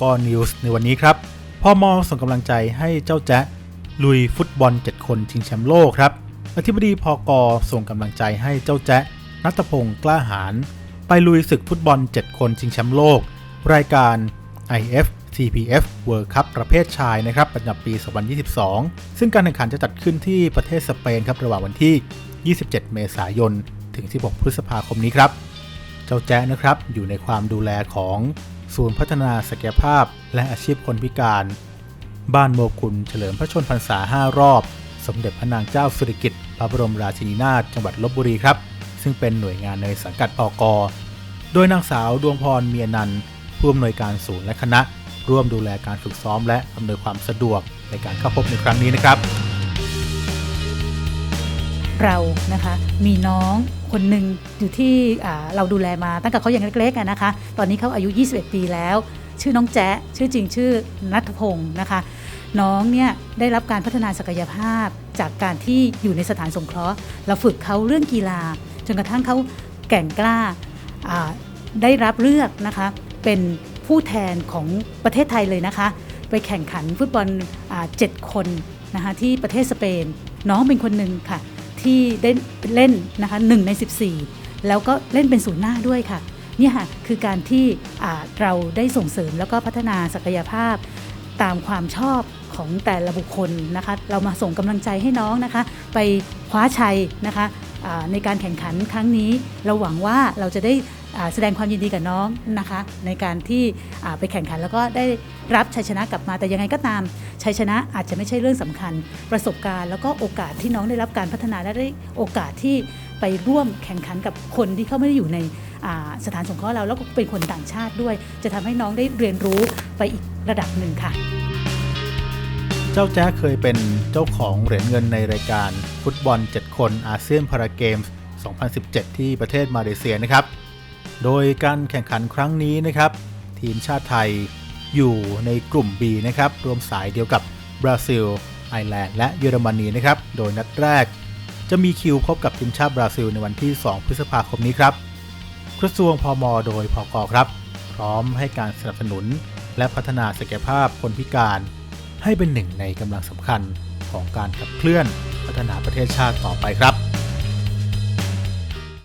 กนิวส์ในวันนี้ครับพ่อมอส่งกำลังใจให้เจ้าแจ๊ะลุยฟุตบอล 7 คนชิงแชมป์โลกครับอธิบดีพอกส่งกำลังใจให้เจ้าแจ๊ะนัทพงศ์กล้าหาญไปลุยศึกฟุตบอล 7 คนชิงแชมป์โลก รายการ IF CPF World Cup ประเภทชายนะครับประจำปี 2022 ซึ่งการแข่งขันจะจัดขึ้นที่ประเทศสเปนครับระหว่างวันที่ 27 เมษายน ถึง 16 พฤษภาคมนี้ครับ เจ้าแจ๊ะนะครับอยู่ในความดูแลของ ศูนย์พัฒนาศักยภาพและอาชีพคนพิการ บ้านโมกุลเฉลิมพระชนพรรษา 5 รอบ สมเด็จพระนางเจ้าสิริกิติ์พระบรมราชินีนาถจังหวัดลบบุรีครับ ซึ่งเป็นหน่วยงานในสังกัดปอกโดยนางสาวดวงพรเมียนันผู้อำนวยการศูนย์และคณะ ร่วมดูแลการฝึกซ้อมและอำนวยความสะดวกในการเข้าพบในครั้งนี้นะครับ เรานะคะมีน้อง คนหนึ่งอยู่ที่เราดูแลมาตั้งแต่เขายังเล็กๆนะคะ ตอนนี้เขาอายุ 21 ปีแล้ว ชื่อน้องแจ๊ชื่อจริงชื่อนัทพงศ์นะคะ น้องเนี่ยได้รับการพัฒนาศักยภาพจากการที่อยู่ในสถานสงเคราะห์ เราฝึกเขาเรื่องกีฬา จนกระทั่งเขาแก่งกล้าได้รับเลือกนะคะเป็นผู้แทนของประเทศไทยเลยนะคะ ไปแข่งขันฟุตบอลเจ็ดคนนะคะที่ประเทศสเปน น้องเป็นคนหนึ่งค่ะ ที่ได้เล่นนะคะหนึ่งใน 14 แล้วก็เล่นเป็นศูนย์หน้าด้วยค่ะเนี่ยค่ะคือการที่เราได้ส่งเสริมแล้วก็พัฒนาศักยภาพตามความชอบของแต่ละบุคคลนะคะเรามาส่งกำลังใจให้น้องนะคะ ไปคว้าชัยนะคะในการแข่งขันครั้งนี้เราหวังว่าเราจะได้ แสดงความยินดีกับน้องนะคะ ในการที่ไปแข่งขันแล้วก็ได้รับชัยชนะกลับมาแต่ยังไงก็ตามชัยชนะอาจจะไม่ใช่เรื่องสำคัญ ประสบการณ์แล้วก็โอกาสที่น้องได้รับการพัฒนาและได้โอกาสที่ไปร่วมแข่งขันกับคนที่เขาไม่ได้อยู่ในสถานสงเคราะห์เราแล้วก็เป็นคนต่างชาติด้วย จะทำให้น้องได้เรียนรู้ไปอีกระดับหนึ่งค่ะ เจ้าแจ๊คเคยเป็นเจ้าของเหรียญเงินในรายการฟุตบอล 7 คนอาเซียนพาราเกมส์ 2017 ที่ประเทศมาเลเซียนะครับ โดยการแข่งขันครั้งนี้นะครับ ทีมชาติไทยอยู่ในกลุ่ม B นะครับ รวมสายเดียวกับบราซิล ไอร์แลนด์และเยอรมนีนะครับ โดยนัดแรก จะมีคิวพบกับทีมชาติบราซิลในวันที่ 2 พฤษภาคมนี้ครับกระทรวงพมโดยพกครับ พร้อมให้การสนับสนุน และพัฒนาศักยภาพคนพิการ ให้เป็นหนึ่งในกำลังสำคัญของการขับเคลื่อนพัฒนาประเทศชาติต่อไปครับ